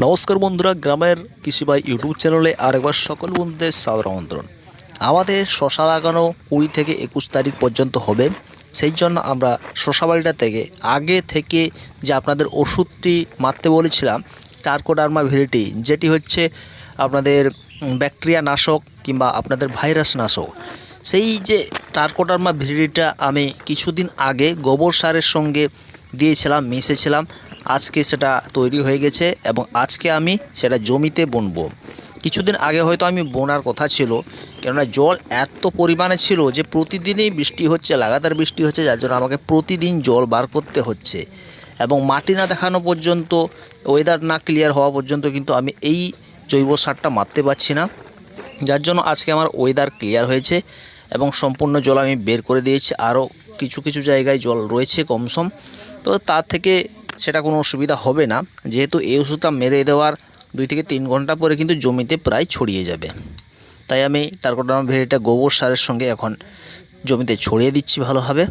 নমস্কার বন্ধুরা, গ্রামের কৃষিবাই ইউটিউব চ্যানেলে আরেকবার সকল বন্ধুদের সাদর আমন্ত্রণ। আমাদের শশা লাগানো কুড়ি থেকে একুশ তারিখ পর্যন্ত হবে, সেই জন্য আমরা শশা বাড়িটা থেকে আগে থেকে যে আপনাদের ওষুধটি মারতে বলেছিলাম টার্কোডার্মা ভেরিটি যেটি হচ্ছে আপনাদের ব্যাকটেরিয়া নাশক কিংবা আপনাদের ভাইরাস নাশক। সেই যে টার্কোডার্মা ভেরিটিটা আমি কিছুদিন আগে গোবর সারের সঙ্গে দিয়েছিলাম মিশেছিলাম আজকে সেটা তৈরি হয়ে গেছে এবং আজকে আমি সেটা জমিতে বুনবো। কিছুদিন আগে হয়তো আমি বোনার কথা ছিল, কেননা জল এত পরিমাণে ছিল যে প্রতিদিনই বৃষ্টি হচ্ছে, লাগাতার বৃষ্টি হচ্ছে, যার জন্য আমাকে প্রতিদিন জল বার করতে হচ্ছে। এবং মাটি না দেখানো পর্যন্ত ওয়েদার না ক্লিয়ার হওয়া পর্যন্ত কিন্তু আমি এই জৈব সারটা মারতে পারছি না। যার জন্য আজকে আমার ওয়েদার ক্লিয়ার হয়েছে এবং সম্পূর্ণ জল আমি বের করে দিয়েছি। আরও কিছু কিছু জায়গায় জল রয়েছে কমসম। তো তার থেকে সেটা কোনো অসুবিধা হবে না। যেহেতু এই ওষুধটা মেরে দেওয়ার দুই থেকে তিন ঘণ্টা পরে কিন্তু জমিতে প্রায় ছড়িয়ে যাবে। তাই আমি টার্কোডার্মা ভেরিটা গোবর সারের সঙ্গে এখন জমিতে ছড়িয়ে দিচ্ছি ভালোভাবে।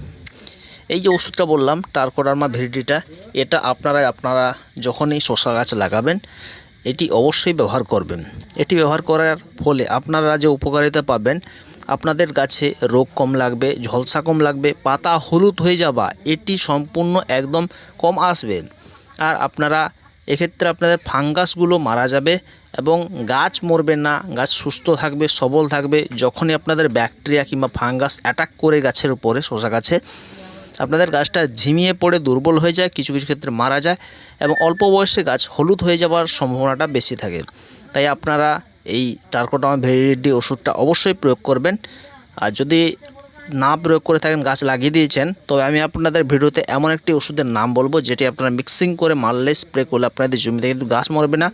এই যে ওষুধটা বললাম, টার্কোডার্মা ভেরিটিটা, এটা আপনারা আপনারা যখনই শশা গাছ লাগাবেন, এটি অবশ্যই ব্যবহার করবেন। এটি ব্যবহার করার ফলে আপনারা যে উপকারিতা পাবেন আপনাদের গাছে রোগ কম লাগবে, ঝলসা কম লাগবে, পাতা হলুদ হয়ে যাওয়া এটি সম্পূর্ণ একদম কম আসবে। আর আপনারা, এক্ষেত্রে আপনাদের ফাঙ্গাসগুলো মারা যাবে এবং গাছ মরবে না, গাছ সুস্থ থাকবে, সবল থাকবে, যখনই আপনাদের ব্যাকটেরিয়া কিংবা ফাঙ্গাস অ্যাটাক করে গাছের উপরে, শশা গাছে, আপনাদের গাছটা ঝিমিয়ে পড়ে, দুর্বল হয়ে যায়, কিছু কিছু ক্ষেত্রে মারা যায় এবং অল্প বয়সে গাছ হলুদ হয়ে যাওয়ার সম্ভাবনাটা বেশি থাকে। তাই আপনারা এই টার্কোটামা ভেরিডি ওষুধটা অবশ্যই প্রয়োগ করবেন। আর যদি না প্রয়োগ করে থাকেন, গাছ লাগিয়ে দিয়েছেন, তবে আমি আপনাদের ভিডিওতে এমন একটি ওষুধের নাম বলব, যেটি আপনারা মিক্সিং করে মারলে স্প্রে করলে আপনাদের জমিতে কিন্তু গাছ মরবে না,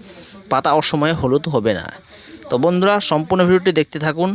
পাতা অসময়ে হলুদ হবে না। তো বন্ধুরা, সম্পূর্ণ ভিডিওটি দেখতে থাকুন।